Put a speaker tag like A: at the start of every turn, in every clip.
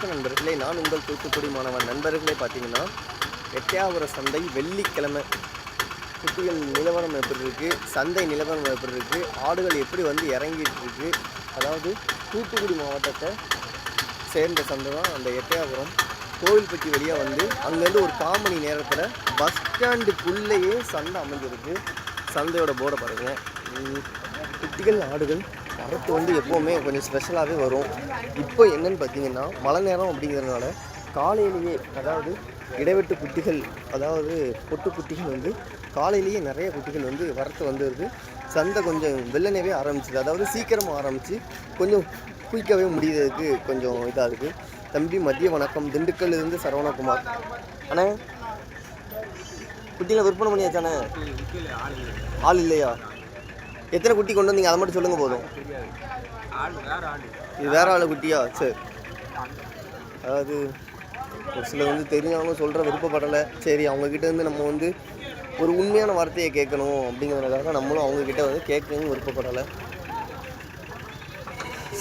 A: வணக்கம் நண்பர்களே. நான் உங்கள் தூத்துக்குடி மாணவன். நண்பர்களே பார்த்தீங்கன்னா எட்டையாபுர சந்தை வெள்ளிக்கிழமை குட்டிகள் நிலவரம் எப்படி இருக்குது சந்தை நிலவரம் எப்படி இருக்குது ஆடுகள் எப்படி வந்து இறங்கிட்டு இருக்கு அதாவது தூத்துக்குடி மாவட்டத்தை சேர்ந்த சந்தை தான் அந்த எட்டையாபுரம் கோவில்பட்டி வழியாக வந்து அங்கேருந்து ஒரு கால் மணி நேரத்தில் பஸ் ஸ்டாண்டுக்குள்ளேயே சந்தை அமைஞ்சிருக்கு. சந்தையோட போர்டை பாருங்கள் குட்டிகள் ஆடுகள் வரத்து வந்து எப்போவுமே கொஞ்சம் ஸ்பெஷலாகவே வரும். இப்போ என்னென்னு பார்த்தீங்கன்னா மழை நேரம் அப்படிங்கிறதுனால காலையிலேயே அதாவது இடைவெட்டு குட்டிகள் அதாவது பொட்டு குட்டிகள் வந்து காலையிலேயே நிறைய குட்டிகள் வந்து வரத்து வந்துடுது சந்தை கொஞ்சம் வெள்ளனவே ஆரம்பிச்சிது. அதாவது சீக்கிரமாக ஆரம்பித்து கொஞ்சம் குயிக்கவே முடியறதுக்கு கொஞ்சம் இதாக இருக்குது தம்பி மதிய வணக்கம். திண்டுக்கல் இருந்து சரவணகுமார். அண்ணே குட்டிகளை விற்பனை பண்ணியாச்சானே ஆள் இல்லையா? எத்தனை குட்டி கொண்டு வந்தீங்க? அதை மட்டும் சொல்லுங்கள் போதும். இது வேற ஆள் குட்டியா? சரி. அதாவது ஒரு சிலர் வந்து தெரிஞ்சவங்க சொல்கிற விருப்பப்படலை. சரி அவங்கக்கிட்ட இருந்து நம்ம வந்து ஒரு உண்மையான வார்த்தையை கேட்கணும் அப்படிங்கிறதுக்காக நம்மளும் அவங்கக்கிட்ட வந்து கேட்கவும் விருப்பப்படலை.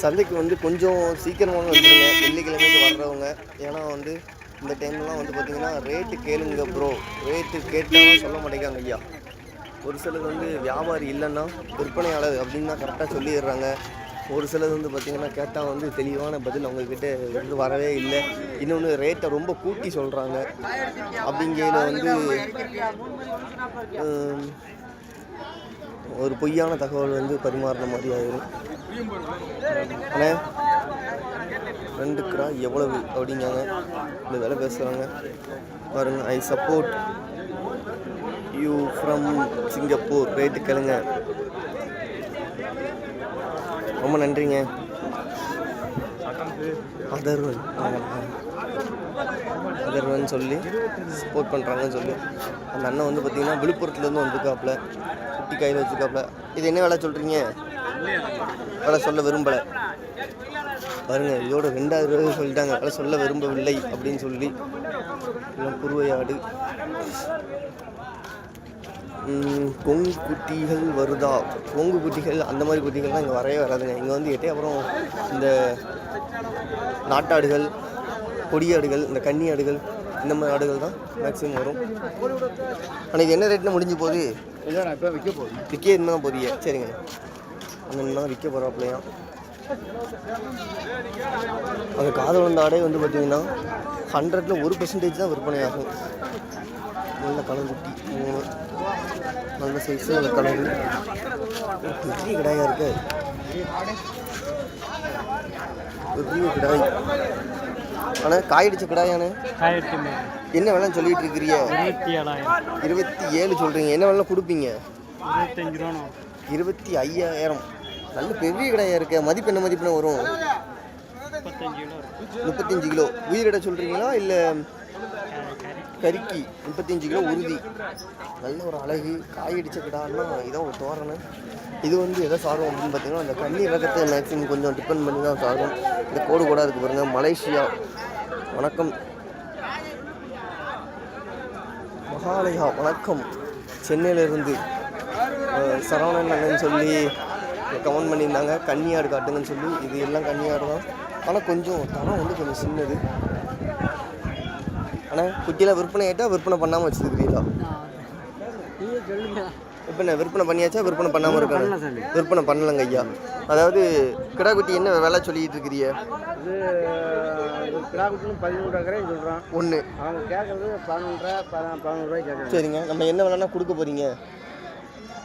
A: சந்தைக்கு வந்து கொஞ்சம் சீக்கிரமாக வந்துடுங்க வெள்ளிக்கிழமைக்கு வர்றவங்க. ஏன்னா வந்து இந்த டைம்லாம் வந்து பார்த்திங்கன்னா ரேட்டு கேளுங்க ப்ரோ ரேட்டு கேட்டாலும் சொல்ல மாட்டேங்கிறாங்க ஐயா. ஒரு சிலது வந்து வியாபாரி இல்லைன்னா விற்பனையாளர் அப்படின்னு தான் கரெக்டாக சொல்லிடுறாங்க. ஒரு சிலது வந்து பார்த்திங்கன்னா கேட்டால் வந்து தெளிவான பதில் அவங்கக்கிட்ட இருந்து வரவே இல்லை. இன்னொன்று ரேட்டை ரொம்ப கூட்டி சொல்கிறாங்க அப்படிங்கையில் வந்து ஒரு பொய்யான தகவல் வந்து பரிமாறின மாதிரி ஆயிரும். அண்ணே ரெண்டு கிரா எவ்வளவு அப்படிங்காங்க இந்த வேலை பேசுகிறாங்க பாருங்க I support you from Singapore rate கேளுங்க. ரொம்ப நன்றிங்க. அதர்வன். அதர்வன் சொல்லி சப்போர்ட் பண்ணுறாங்கன்னு சொல்லி. அந்த அண்ணன் வந்து பார்த்தீங்கன்னா விழுப்புரத்துலேருந்து வந்திருக்காப்புல. குட்டி கையில் வச்சுருக்காப்புல. இது என்ன வேலை சொல்கிறீங்க வேலை சொல்ல விரும்பலை. பாருங்க இதோட ரெண்டாயிரம் ரூபாய் சொல்லிட்டாங்க. வேலை சொல்ல விரும்பவில்லை அப்படின்னு சொல்லி. குருவையாடு. கொங்கு குட்டிகள் வருதா? கொங்கு குட்டிகள் அந்த மாதிரி குட்டிகள்லாம் இங்கே வரவே வராதுங்க. இங்கே வந்து எட்டே அப்புறம் இந்த நாட்டாடுகள் கொடியாடுகள் இந்த கன்னி ஆடுகள் இந்த மாதிரி ஆடுகள் தான் மேக்ஸிமம் வரும். அன்றைக்கி என்ன ரேட்னு முடிஞ்சு போகுது?
B: இல்லை நான் இப்போ விற்க போகுது
A: விற்க என்ன தான் போறீங்க சரிங்க. அண்ணன் தான் விற்க போகிறாப்லையா அந்த காது வளர்ந்த ஆடே வந்து பார்த்தீங்கன்னா ஹண்ட்ரட்ல ஒரு பெர்சன்டேஜ் தான் விற்பனை ஆகும் நல்ல கலர் குட்டி. மூணு நல்ல சைஸ் நல்ல கலர். பெரிய கிடாயா இருக்கு. பெரிய கிடாய். ஆனால் காயடிச்ச கிடாயானே என்ன வேணாம் சொல்லிட்டு இருக்கிறீங்க?
B: இருபத்தி
A: ஏழு சொல்கிறீங்க என்ன வேணாலும் கொடுப்பீங்க? இருபத்தி ஐயாயிரம். நல்ல பெரிய கடையாக இருக்க. மதிப்பு என்ன மதிப்புன்னு வரும்?
B: முப்பத்தஞ்சு கிலோ இருக்கும்
A: முப்பத்தஞ்சு கிலோ. உயிரிட சொல்கிறீங்களா இல்லை கறிக்கு முப்பத்தஞ்சு கிலோ உறுதி நல்ல ஒரு அழகு காயடிச்ச கிடான்னா இதான் ஒரு தோரணை. இது வந்து எதை சாரும் அப்படின்னு பார்த்தீங்கன்னா அந்த கன்னி ரகத்தை மேக்ஸிமம் கொஞ்சம் டிபெண்ட் பண்ணி தான் சாரும் இந்த கோடு கூட இருக்குது பாருங்கள் மலேசியா. வணக்கம். மகாலயா வணக்கம். சென்னையிலேருந்து சரவணன் அண்ணன் சொல்லி கமெண்ட் பண்ணியிருந்தாங்க. கன்னியாடு காட்டுங்கன்னு சொல்லி இது எல்லாம் கன்னியாடு தான். ஆனால் கொஞ்சம் தரம் வந்து கொஞ்சம் சின்னது. ஆனால் குட்டியில் விற்பனை ஆகிட்டா விற்பனை பண்ணாமல் வச்சுருக்கிறீங்களா? இப்போ என்ன விற்பனை பண்ணியாச்சா? விற்பனை பண்ணாமல் இருக்காங்க. விற்பனை பண்ணலங்க ஐயா. அதாவது கிடா குட்டி என்ன விலை சொல்லிட்டு இருக்கிறீ
B: இது ஒரு கிராமத்துக்கு பதிமூணு ரூபாய் சொல்கிறான்
A: ஒன்று
B: அவங்க கேட்குறது பதினொன்றரை பதினொன்று
A: சரிங்க. நம்ம என்ன விலைன்னா கொடுக்க போகிறீங்க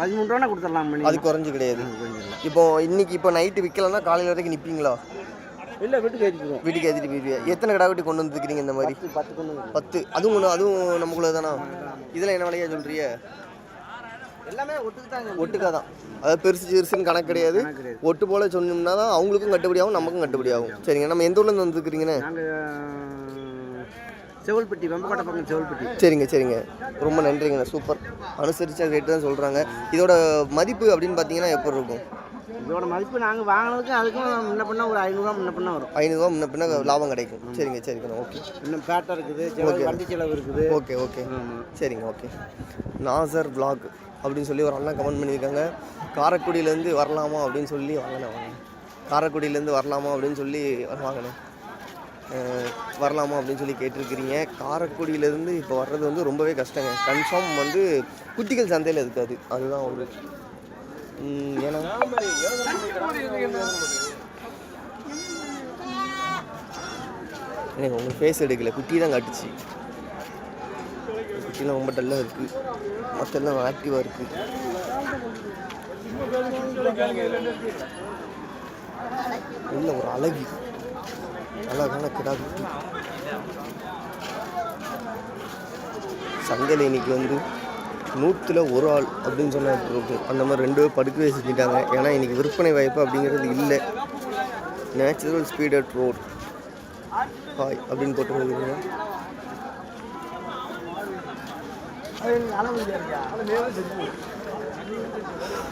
B: பதிமூணு ரூபா கொடுத்துடலாம்
A: அது குறைஞ்சு கிடையாது. இப்போ இன்னைக்கு இப்போ நைட்டு விற்கலன்னா காலையில் வரைக்கும் நிற்பீங்களா
B: இல்லை வீட்டுக்கு ஏற்றிக்குவோம்
A: வீட்டுக்கு ஏற்றிட்டு போயிருவீங்க எத்தனை கடா குட்டி கொண்டு வந்துருக்கிறீங்க இந்த மாதிரி?
B: பத்து கொண்டு வந்து
A: பத்து. அதுவும் ஒன்று அதுவும் நமக்குள்ள தானா? இதில் என்ன விலையா சொல்றிய
B: எல்லாமே ஒட்டுக்கு தான்
A: ஒட்டுக்கா தான் அதாவது பெருசு சிறுசுன்னு கணக்கு கிடையாது. ஒட்டு போல சொன்னோம்னா தான் அவங்களுக்கும் கட்டுப்படி ஆகும் நமக்கும் கட்டுப்படி ஆகும் சரிங்க நம்ம எந்த ஊர்லேருந்து வந்துருக்கிறீங்கண்ணே
B: செவல்பட்டி வெம்பக்கோட்டை பக்கம் செவல்பட்டி.
A: சரிங்க சரிங்க. ரொம்ப நன்றிங்கண்ணே சூப்பர். அனுசரிச்ச ரேட்டு தான் சொல்கிறாங்க இதோட மதிப்பு அப்படின்னு பார்த்தீங்கன்னா எப்படி இருக்கும்?
B: இதோட மதிப்பு நாங்கள் வாங்கினதுக்கும் அதுக்கும் முன்ன பண்ண ஒரு ஐநூறுரூவா முன்ன பண்ண வரும்.
A: ஐநூறுரூவா முன்ன பின்ன லாபம் கிடைக்கும். சரிங்க சரிங்கண்ணா ஓகே.
B: இன்னும் பேட்டை இருக்குது செலவு வண்டி செலவு இருக்குது.
A: Okay okay. சரிங்க ஓகே. நாசர் vlog அப்படின்னு சொல்லி ஒரு அண்ணா கமெண்ட் பண்ணியிருக்காங்க. காரைக்குடியிலேருந்து வரலாமா அப்படின்னு சொல்லி வாங்கினேன் வாங்க காரைக்குடியிலேருந்து வரலாமா அப்படின்னு சொல்லி வாங்கினேன். வரலாமா அப்படின்னு சொல்லி கேட்டிருக்கிறீங்க. காரைக்குடியிலேருந்து இப்போ வர்றது வந்து ரொம்பவே கஷ்டங்க. கன்ஃபார்ம் வந்து குட்டிகள் சந்தையில் இருக்காது. அதுதான் ஒரு எனக்கு உங்களுக்கு ஃபேஸ் எடுக்கல. குட்டி தான் காட்டுச்சு. குட்டிலாம் ரொம்ப டல்லாக இருக்குது மற்றெல்லாம் ஆக்டிவாக இருக்குது இல்லை ஒரு அழகு. அழகான கிடா குட்டி. சந்தையில் இன்னைக்கு வந்து நூற்றில் ஒரு ஆள் அப்படின்னு சொன்னால் எப்படி அந்த மாதிரி ரெண்டு பேர் படுக்கவே செஞ்சுட்டாங்க. ஏன்னா இன்றைக்கி விற்பனை வாய்ப்பு அப்படிங்கிறது இல்லை. நேச்சுரல் ஸ்பீடட் ரோட் ஹாய் அப்படின்னு போட்டு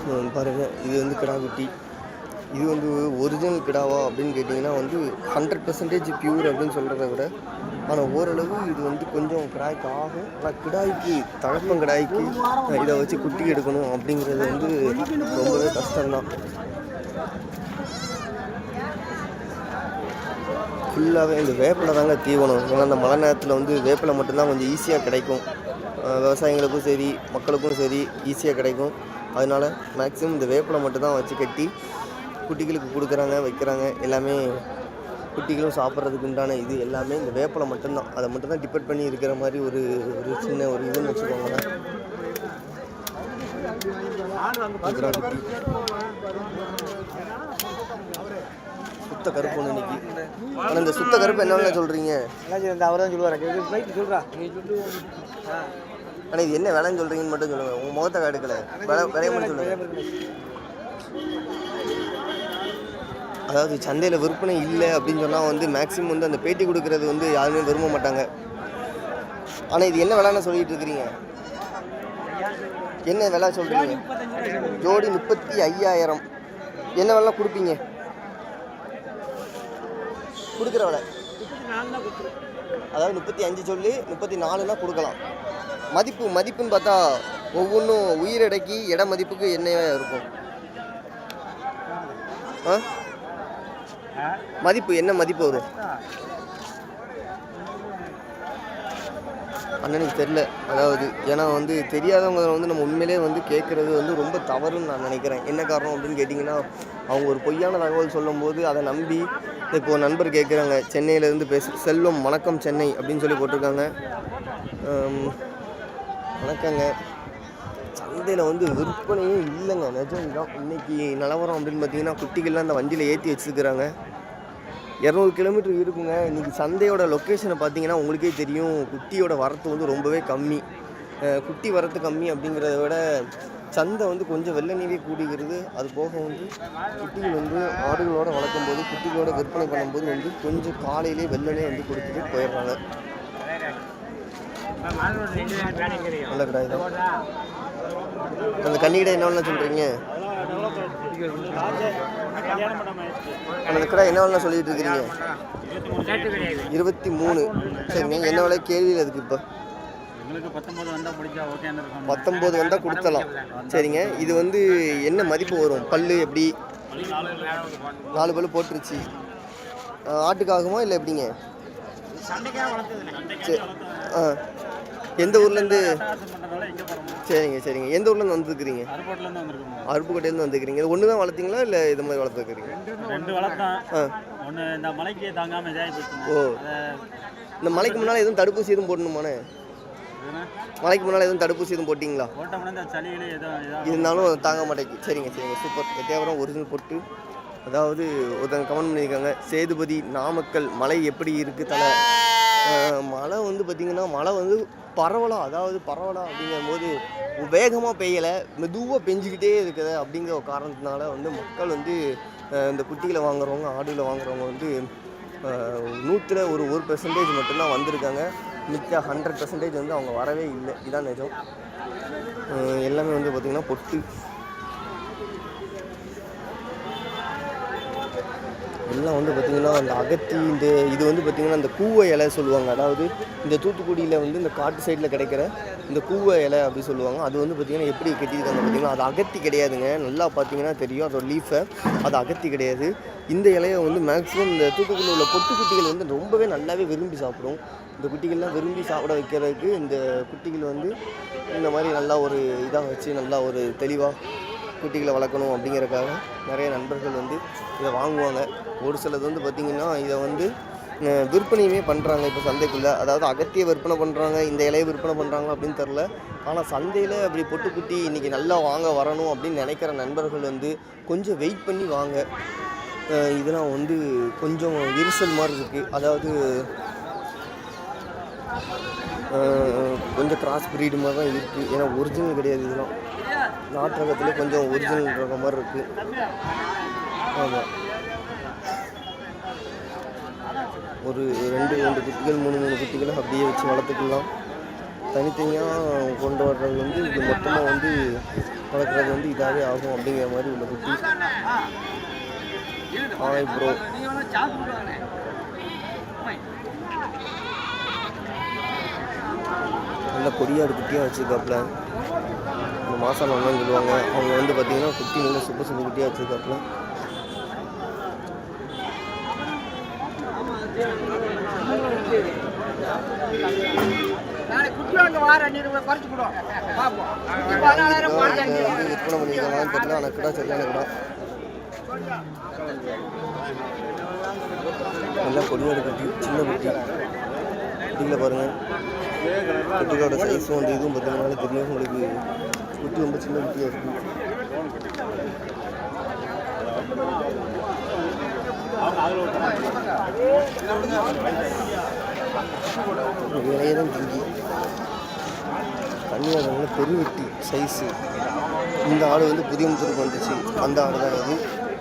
A: ஹம், பாருங்க. இது வந்து கிடா குட்டி. இது வந்து ஒரிஜினல் கிடாவா அப்படின்னு கேட்டிங்கன்னா வந்து ஹண்ட்ரட் பர்சன்டேஜ் பியூர் அப்படின்னு சொல்கிறத விட ஆனால் ஓரளவு இது வந்து கொஞ்சம் கிடாய்க்கு ஆகும். ஆனால் கிடாய்க்கு தழப்பம் கிடாய்க்கு இதை வச்சு குட்டி எடுக்கணும் அப்படிங்கிறது வந்து ரொம்பவே கஷ்டம்தான். ஃபுல்லாகவே இந்த வேப்பிலை தாங்க தீவனம். ஏன்னா அந்த மழை நேரத்தில் வந்து வேப்பிலை மட்டும்தான் கொஞ்சம் ஈஸியாக கிடைக்கும். விவசாயிங்களுக்கும் சரி மக்களுக்கும் சரி ஈஸியாக கிடைக்கும். அதனால மேக்ஸிமம் இந்த வேப்பிலை மட்டும்தான் வச்சு கட்டி குட்டிகளுக்கு கொடுக்குறாங்க வைக்கிறாங்க. எல்லாமே குட்டிகளும் சாப்பிட்றதுக்கு உண்டான இது எல்லாமே இந்த வேப்பிலை மட்டும்தான். அதை மட்டும்தான் டிபெண்ட் பண்ணி இருக்கிற மாதிரி ஒரு ஒரு சின்ன ஒரு இதுன்னு வச்சுக்கோங்களேன். சுத்த கருப்பு ஒன்று இன்னைக்கு. ஆனால் இந்த சுத்த கருப்பு என்ன சொல்கிறீங்க
B: அவர் தான் சொல்லுவார். சொல்கிறா
A: ஆனால் இது என்ன விலைன்னு சொல்கிறீங்கன்னு மட்டும் சொல்லுங்கள் உங்கள் முகத்தை எடுக்கல விலை விலையை மட்டும் சொல்லுங்கள் அதாவது சந்தையில் விற்பனை இல்லை அப்படின்னு சொன்னால் வந்து மேக்ஸிமம் வந்து அந்த பேட்டி கொடுக்கறது வந்து யாருமே விரும்ப மாட்டாங்க. ஆனால் இது என்ன விலைன்னு சொல்லிட்டு இருக்கிறீங்க? என்ன விலை சொல்கிறீங்க ஜோடி முப்பத்தி ஐயாயிரம். என்ன விலை கொடுப்பீங்க? கொடுக்குற விலை. அதாவது முப்பத்தி அஞ்சு சொல்லி முப்பத்தி நாலுனா கொடுக்கலாம். மதிப்பு மதிப்புன்னு பார்த்தா ஒவ்வொன்றும் உயிரடக்கி இட மதிப்புக்கு என்ன இருக்கும்? ஆ? மதிப்பு என்ன மதிப்பு வரும்? அண்ணனுக்கு தெரில அதாவது ஏன்னா வந்து தெரியாதவங்க வந்து நம்ம உண்மையிலே வந்து கேட்குறது வந்து ரொம்ப தவறுன்னு நான் நினைக்கிறேன். என்ன காரணம் அப்படின்னு கேட்டிங்கன்னா அவங்க ஒரு பொய்யான தகவல் சொல்லும்போது அதை நம்பி இப்போ நண்பர் கேட்குறாங்க சென்னையிலேருந்து பேச செல்வம் வணக்கம் சென்னை அப்படின்னு சொல்லி போட்டிருக்காங்க. வணக்கங்க. சந்தையில் வந்து விற்பனையே இல்லைங்க. நிஜம் தான் இன்னைக்கு நிலவரம் அப்படின்னு பார்த்தீங்கன்னா குட்டிகள்லாம் அந்த வண்டியில் ஏற்றி வச்சுருக்கிறாங்க. இரநூறு கிலோமீட்டர் இருக்குங்க. இன்றைக்கி சந்தையோட லொக்கேஷனை பார்த்தீங்கன்னா உங்களுக்கே தெரியும் குட்டியோட வரத்து வந்து ரொம்பவே கம்மி. குட்டி வரத்து கம்மி அப்படிங்கிறத விட சந்தை வந்து கொஞ்சம் வெள்ள நீரே கூடிக்கிறது அது போக வந்து குட்டிகள் வந்து ஆடுகளோடு வளர்க்கும் போது குட்டிகளோட விற்பனை பண்ணும்போது வந்து கொஞ்சம் காலையிலே வெள்ளனே வந்து கொடுத்துட்டு போயிடுறாங்க. நல்ல கிடையாது அந்த கன்னிகிட்ட என்ன சொல்கிறீங்க கூட என்ன வேலை சொல்லிட்டு இருக்கிறீங்க இருபத்தி மூணு. சரிங்க. என்ன விலை கேள்வியில் அதுக்கு இப்போ? பத்தொம்போது வந்தால் கொடுத்தலாம். சரிங்க. இது வந்து என்ன மதிப்பு வரும்? பல்லு எப்படி? நாலு பல்லு போட்டுருச்சு. ஆட்டுக்காகுமா இல்லை எப்படிங்க? சரி. ஆ. எந்த ஊர்லேருந்து சரிங்க சரிங்க. எந்த ஊர்லேருந்து வந்துருக்கிறீங்க?
C: அருப்போட்ல இருந்து வந்திருக்கோம்
A: அருப்புக்கோட்டையிலேருந்து வந்துருக்கிறீங்க. இது ஒன்று தான் வளர்த்தீங்களா இல்லை இது மாதிரி வளர்த்துருக்கிறீங்க
C: ரெண்டு வளர்த்தான் இந்த மலைக்கு தாங்காம இதாகி போச்சுங்க
A: ஓ. இந்த மலைக்கு முன்னால் எதுவும் தடுப்பூசி எதுவும் போடணுமாண்ணே? மலைக்கு முன்னால் எதுவும் தடுப்பூசி எதுவும் போட்டிங்களா? இருந்தாலும் தாங்க மாட்டேங்குது. சரிங்க சரிங்க. சூப்பர். எட்டையாபுரம் ஒரிஜினல் போட்டு. அதாவது ஒருத்தங்க கமெண்ட் பண்ணியிருக்காங்க சேதுபதி நாமக்கல் மழை எப்படி இருக்குது தலை? மழை வந்து பார்த்திங்கன்னா மழை வந்து பரவலாக அதாவது பரவலாக அப்படிங்கும்போது வேகமாக பெய்யலை மெதுவாக பெஞ்சிக்கிட்டே இருக்குது அப்படிங்கிற ஒரு காரணத்தினால வந்து மக்கள் வந்து இந்த குட்டிகளை வாங்குறவங்க ஆடுகளை வாங்குறவங்க வந்து நூற்றில் ஒரு ஒரு பெர்சன்டேஜ் மட்டும்தான் வந்திருக்காங்க. மிச்ச ஹண்ட்ரட் பெர்சன்டேஜ் வந்து அவங்க வரவே இல்லை. இதான் நிஜம். எல்லாமே வந்து பார்த்திங்கன்னா பொட்டு. எல்லாம் வந்து பார்த்திங்கன்னா அந்த அகத்தி இந்த இது வந்து பார்த்திங்கன்னா அந்த கூவை இலை சொல்லுவாங்க. அதாவது இந்த தூத்துக்குடியில் வந்து இந்த காட்டு சைடில் கிடைக்கிற இந்த கூவை இலை அப்படி சொல்லுவாங்க. அது வந்து பார்த்திங்கன்னா எப்படி கட்டியிருக்காங்க பார்த்தீங்கன்னா அது அகத்தி கிடையாதுங்க. நல்லா பார்த்தீங்கன்னா தெரியும். அதோட லீஃபை அது அகத்தி கிடையாது. இந்த இலையை வந்து மேக்ஸிமம் இந்த தூத்துக்குடியில் உள்ள பொட்டு குட்டிகள் வந்து ரொம்பவே நல்லாவே விரும்பி சாப்பிடும். இந்த குட்டிகள்லாம் விரும்பி சாப்பிட வைக்கிறதுக்கு இந்த குட்டிகள் வந்து இந்த மாதிரி நல்லா ஒரு இதாக வச்சு நல்லா ஒரு தெளிவாக குட்டிகளை வளர்க்கணும் அப்படிங்கிறதுக்காக நிறைய நண்பர்கள் வந்து இதை வாங்குவாங்க. ஒரு சிலது வந்து பார்த்திங்கன்னா இதை வந்து விற்பனையுமே பண்ணுறாங்க இப்போ சந்தைக்குள்ளே அதாவது அகத்திய விற்பனை பண்ணுறாங்க இந்த இலையை விற்பனை பண்ணுறாங்க அப்படின்னு தெரில ஆனால் சந்தையில் அப்படி பொட்டுக்குட்டி இன்றைக்கி நல்லா வாங்க வரணும் அப்படின்னு நினைக்கிற நண்பர்கள் வந்து கொஞ்சம் வெயிட் பண்ணி வாங்க. இதெல்லாம் வந்து கொஞ்சம் எரிசல் மாதிரி இருக்குது அதாவது கொஞ்சம் கிராஸ் ப்ரீடு மாதிரி தான் இருக்குது ஏன்னா ஒரிஜினல் கிடையாது இதெல்லாம். நாட்டு கொஞ்சம் ஒரிஜினல் ரகம் மாதிரி இருக்குது ஆமாம் ஒரு ரெண்டு ரெண்டு குட்டிகள் மூணு மூணு குட்டிகளை அப்படியே வச்சு வளர்த்துக்கலாம். தனித்தனியாக கொண்டு வர்றது வந்து இது மொத்தமாக வந்து வளர்க்குறது வந்து இதாகவே ஆகும் அப்படிங்கிற மாதிரி உள்ள குட்டி. ஆய் ப்ரோ நல்ல கொடியாடு குட்டியாக வச்சுருக்காப்புல. இந்த மாதம் ஒன்றும் சொல்லுவாங்க. அவங்க வந்து பார்த்தீங்கன்னா குட்டி நல்ல சூப்பர் சூப்பர் குட்டியாக வச்சுருக்காப்புல. விற்பனை பண்ணியிருக்காங்கன்னு தெரியல ஆனால் கிடா. சரியான கிடா. நல்லா கொடியாடு குட்டி சின்ன குட்டி. குட்டியில் பாருங்கள் குட்டிகளோட சைஸும் அந்த இதுவும் பார்த்தீங்கன்னா தெரியும். உங்களுக்கு குட்டி ரொம்ப சின்ன குட்டியாக இருக்குது விலையே தான் திங்கி. தண்ணி அதனால பெருவெட்டி சைஸு இந்த ஆடு வந்து புதிய முத்தூருக்கு வந்துச்சு. அந்த ஆடு தான் இது.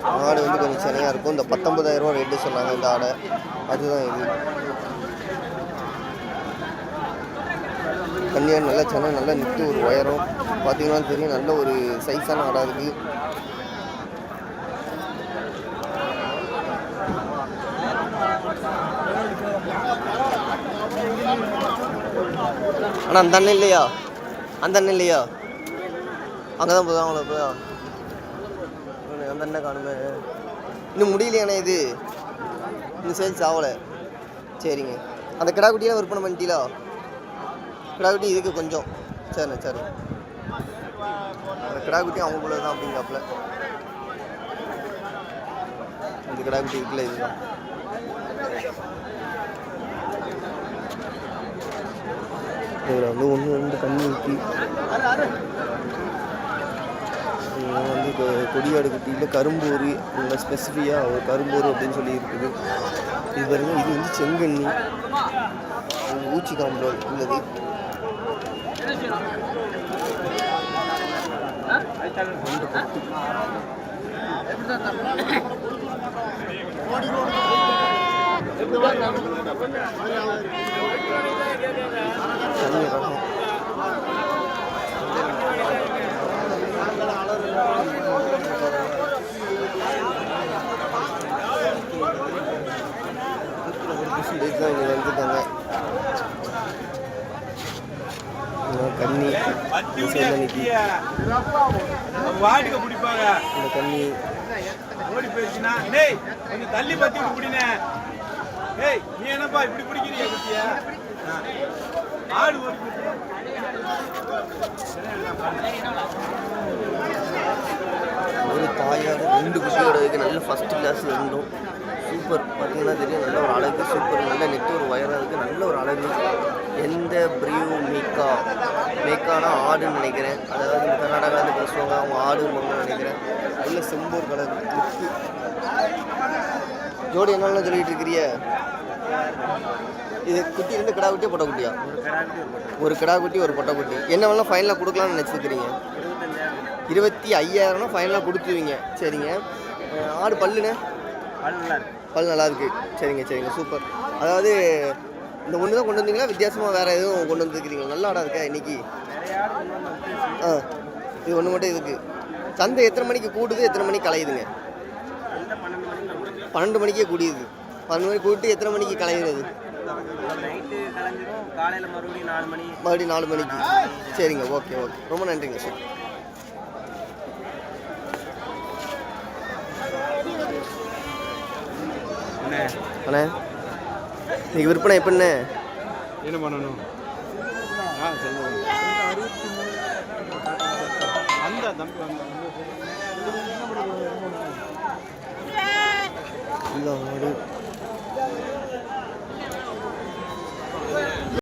A: ஆடு வந்து கொஞ்சம் சினையாக இருக்கும். இந்த பத்தொன்பதாயிரம் ரூபா ரேட்டு சொன்னாங்க இந்த ஆடை. அதுதான் இது. கன்னியார் நல்லா சென்னை நல்லா நிற்க ஒரு உயரம். பார்த்தீங்கன்னா தெரியும் நல்ல ஒரு சைஸான ஆடாக இருக்குது ஆனால் அந்த அண்ணன் இல்லையா? அந்த அண்ணன் இல்லையா? அங்கே தான் போதும் அவங்கள போதா அந்த அண்ணன் காணுமே. இன்னும் முடியலையாண்ணே இது? இன்னும் சேல்ஸ் ஆகலை. சரிங்க. அந்த கிடாக்குட்டியெல்லாம் விற்பனை பண்ணிட்டீங்களா? கிடாக்குட்டி இதுக்கு கொஞ்சம். சரிண்ணே சரி அந்த கிடாக்குட்டி அவங்களுக்குள்ள தான் அப்படிங்காப்புல இந்த கிடாக்குட்டி இருக்குல்ல இதுதான். இதில் வந்து ஒன்று ரெண்டு கண்ணி ஊற்றி. கொடியாடு குட்டியில் கரும்பூர் நல்லா ஸ்பெசிஃபிக்காக ஒரு கரும்பூர் அப்படின்னு சொல்லி இருக்குது. இது பாருங்க இது வந்து செங்கண்ணி. ஊச்சி காம்பவுண்ட் உள்ளது. ரெண்டு பத்து தண்ணி ரகம் இதுதான் இங்கே வந்துட்டாங்க இதெல்லாம் கன்னி இந்த சைடில் நிற்கி
D: வாடிக்க பிடிப்பாங்க.
A: கன்னி
D: ஓடி போயிடுச்சுன்னா டேய் கொஞ்சம் தள்ளி பத்தி விட்டு பிடினே. டேய் நீ என்னப்பா இப்படி பிடிக்கிறீங்க குட்டிய? ஆடு ஓடி.
A: ஒரு தாயார் ரெண்டு குட்டியோட நல்ல ஃபர்ஸ்ட் கிளாஸ் ரெண்டும் சூப்பர். பார்த்தீங்கன்னா தெரியும் நல்ல ஒரு அழகு சூப்பர். நல்ல நெட்டு ஒரு வயராக இருக்குது நல்ல ஒரு அழகு. எந்த பிரியூ மீக்கா மேக்கானா ஆடுன்னு நினைக்கிறேன். அதாவது இந்த கர்நாடகாவில் பேசுவாங்க அவங்க ஆடுன்னு நினைக்கிறேன். நல்ல செம்பூர் கலர் ஜோடி என்னெல்லாம் சொல்லிட்டு இருக்கிறிய? இது குட்டி ரெண்டு கிடா குட்டியா பொட்டை குட்டியா? ஒரு கிடா குட்டி ஒரு பொட்டை குட்டி. என்ன வேணாலும் ஃபைனலாக கொடுக்கலாம்னு நினச்சிருக்கிறீங்க? இருபத்தி ஐயாயிரம்னா ஃபைனலாக கொடுத்துருவீங்க. சரிங்க. ஆடு பல்லுண்ணே? பல் நல்லா இருக்கு சரிங்க சரிங்க சூப்பர். அதாவது இந்த ஒன்று தான் கொண்டு வந்தீங்களா? வித்தியாசமாக வேறு எதுவும் கொண்டு வந்துருக்கிறீங்களா? நல்ல ஆடாக இருக்கா இன்னைக்கு? ஆ இது ஒன்று மட்டும் இருக்கு. சந்தை எத்தனை மணிக்கு கூடுது? எத்தனை மணிக்கு கலையுதுங்க? பன்னெண்டு மணிக்கே கூடியுது. பன்னெண்டு மணிக்கு கூட்டி எத்தனை மணிக்கு கலையுறது?
B: மறுபடியும் நாலு
A: மணிக்கு. சரிங்க ஓகே ஓகே. ரொம்ப நன்றிங்க சார். அண்ணே. இன்னைக்கு விற்பனை எப்படிண்ணே?
D: என்ன பண்ணணும்? ஆ சொல்லுங்க அந்த தம்பி வந்த
A: இல்லை